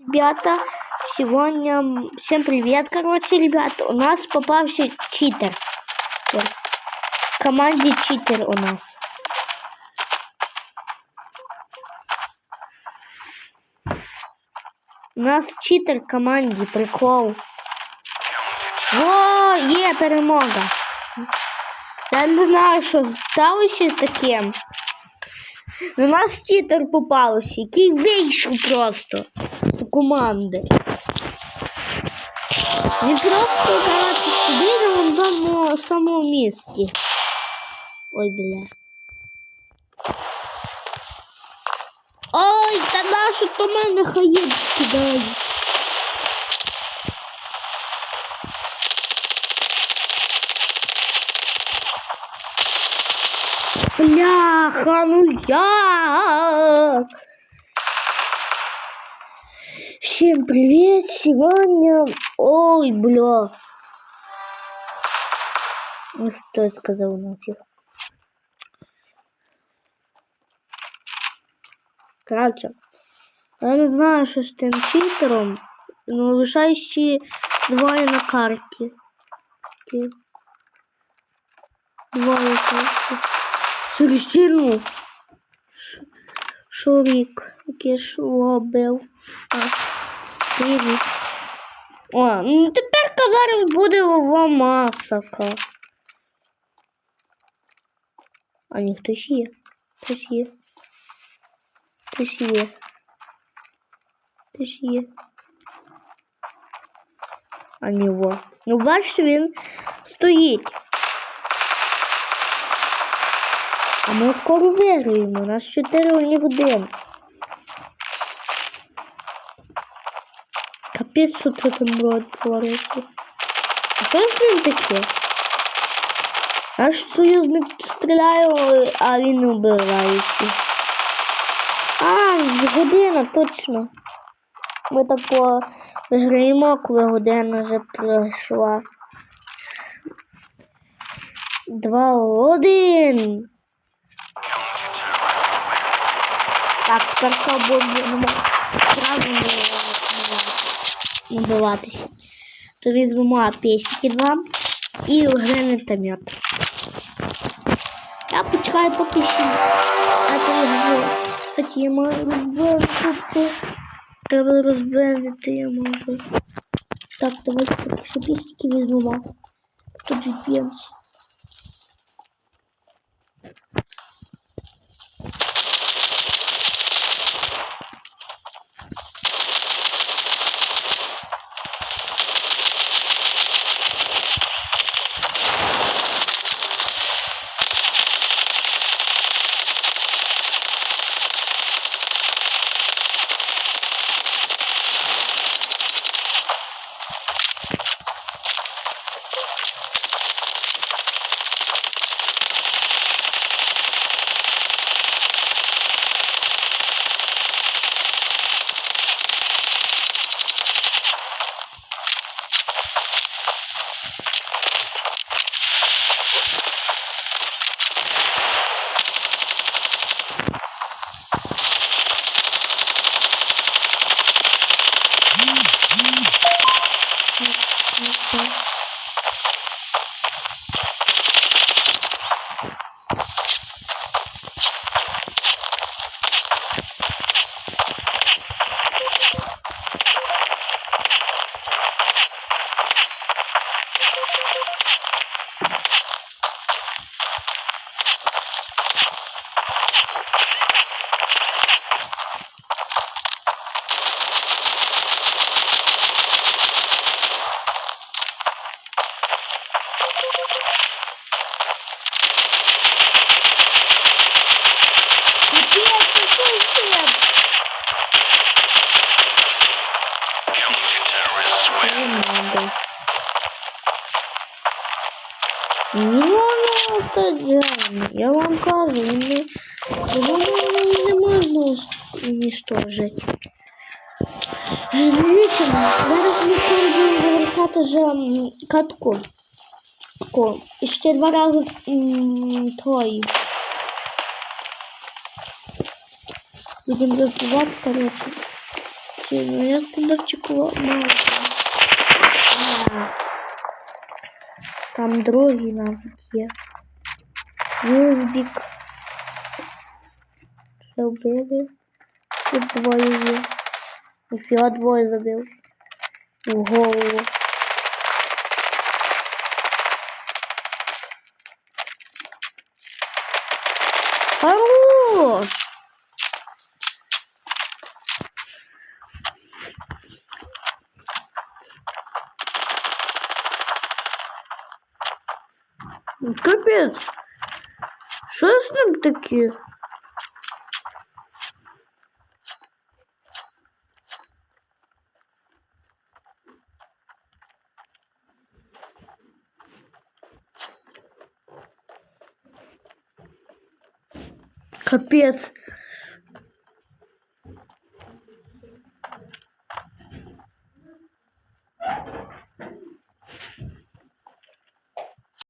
Ребята, сегодня... Всем привет, короче, ребята. У нас попався читер. В команде читер у нас. У нас читер в команді, прикол. О, є перемога. Я не знаю, що сталося з таким. У нас читер попався, який вийшов просто команди. Він просто, коротше, сидить на одному самому місці. Ой, бля. Ой, та нащо то мене хаєт кидає? Бляха, ну як? Всем привет! Сегодня... Ой, бля. Ну что я сказал нафиг? Короче, я не знаю, що з тим читером, но лишаючи двоє на карті. Ті. Двоє карті. Через стіну. Ш- Шурік, який ж лобив. А, привіт. О, ну тепер зараз буде ова масака. А ні, хтось є. Хтось є. Хтось є. Хтось є. А ні, во. Ну, бачите, він стоїть. А ми скоро виграємо. У нас 4 години. Капець, що тут там рот твориться. А що з ним таке? Наш союзник стріляє, а він не вбивається. А, година, точно. Ми тако виграємо, коли година вже пройшла. Два, один. Так, тепер будемо одразу. То візьмемо апесики два і гранатомет. Я почекаю поки що. Кстати, я можу розбити. Треба розбити, я можу. Так, давайте поки що пістики візьмемо. Тут відб'ємося. Ну, ну, стадіон. Я вам кажу, не, його не, не можна уничтожити. Е, Дивіться, зараз ми скоро будемо завершати вже м, катку. Таку. І ще два рази м, той. Будемо розбивати, коротше. Ну, я стандартику мало. А. Там другий навіть є. Юзбік. Ще вбили. Тут двоє є. Ніфіга двоє забив. В голову. Хорош! Капець. Що з ним таке? Капець.